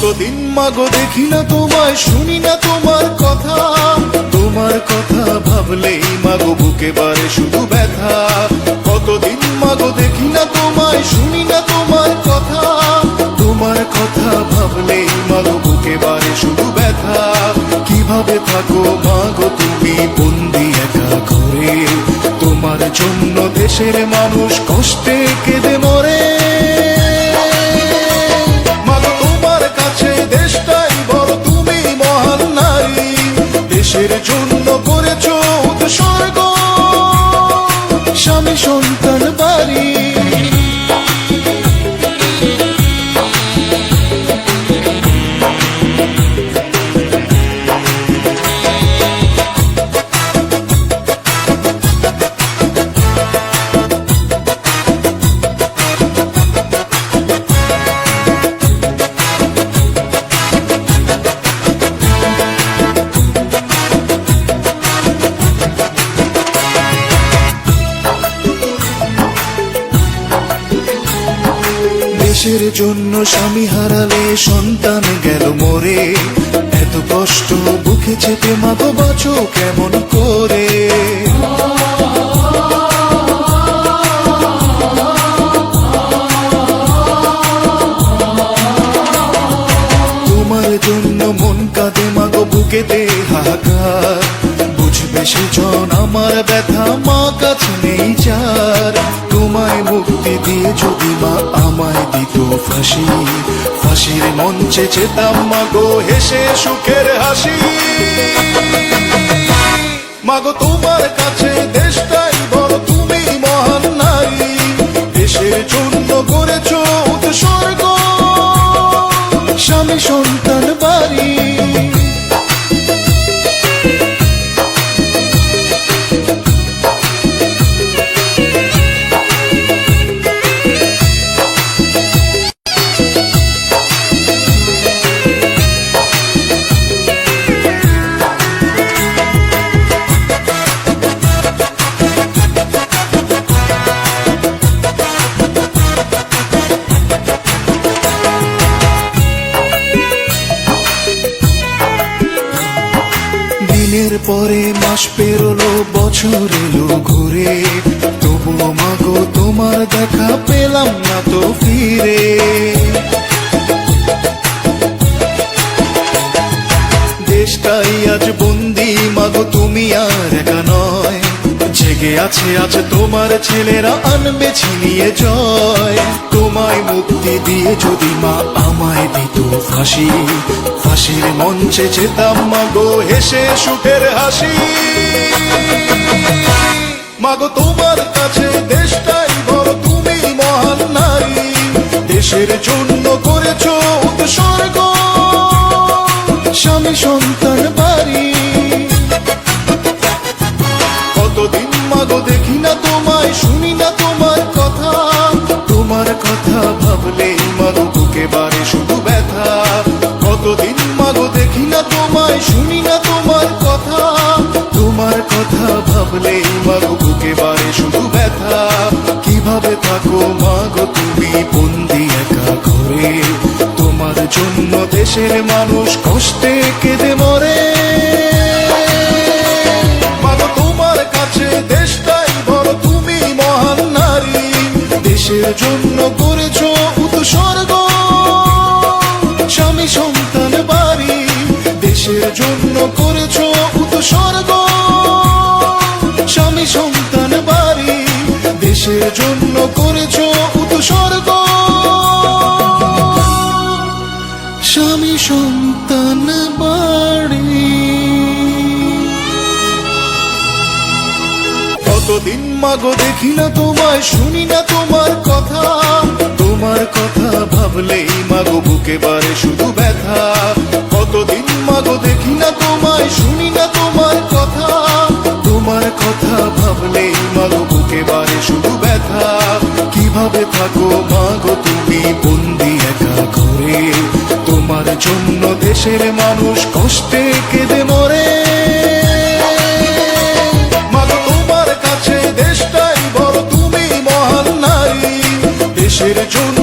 কতদিন মাগো দেখি না তোমায়, শুনি না তোমার কথা। তোমার কথা ভাবলেই মাগো বুকে বারে শুধু ব্যথা। কতদিন মাগো দেখি না তোমায়, শুনি না তোমার কথা। তোমার কথা ভাবলেই মাগো বুকে বারে শুধু ব্যথা। কীভাবে থাকো মাগো তুমি বন্দি একা ঘরে? তোমার জন্য দেশের মানুষ কষ্টে কেঁদে দেশের জন্য স্বামী হারালে সন্তান গেল মরে। এত কষ্ট বুকে চেপে মাগো, বাঁচো কেমন করে? তোমার জন্য মন কাঁদে মাগো, বুকেতে হাহাকার। সে জন আমার ব্যথা, মা কাছে নেই যার তোমায় মুক্তি দিয়ে যদি মা আমায় দিত ফাঁসি, ফাঁসির মঞ্চে চেতাম মাগো হেসে সুখের হাসি। মাগো তোমার কাছে দেশটাই বড়, তুমি মহান নারী। দেশের পরে মাস পেরোলো, বছর এলো ঘুরে। তবু মাগো, তোমার দেখা পেলাম না তো ফিরে। দেশটাই আজ বন্দি, মাগো, তুমি আর একা নয়। জেগে আছে, আজ তোমার ছেলেরা আনবে ছিনিয়ে জয়। তোমায় মুক্তি দিয়ে যদি মা আমায় দিত ফাঁসি, ফাঁসির মঞ্চে যেতাম মাগো হেসে সুখের হাসি। মাগো তোমার কাছে দেশটাই বড়, তুমি মহান নারী। দেশের জন্য করেছ উৎসর্গ। স্বামী সন্তান বারে শুধু ব্যথা। কতদিন মাগো দেখি না তোমায়, শুনি না তোমার কথা। তোমার কথা ভাবলেই মাগো বুকে বারে শুধু ব্যথা। কীভাবে থাকো মাগো তুমি বন্দি একা ঘরে? তোমার জন্য দেশের মানুষ দেশের জন্য করেছ উৎসর্গ। স্বামী সন্তান বাড়ি কতদিন মাগো দেখি না তোমায়, শুনি না তোমার কথা। তোমার কথা ভাবলেই মাগো বুকে বারে শুধু ব্যথা। কীভাবে থাকো মাগো তুমি বন্দি একা ঘরে? তোমার জন্য দেশের মানুষ কষ্টে কেঁদে মরে। মাগো তোমার কাছে দেশটাই বড়, তুমি মহান নারী। দেশের জন্য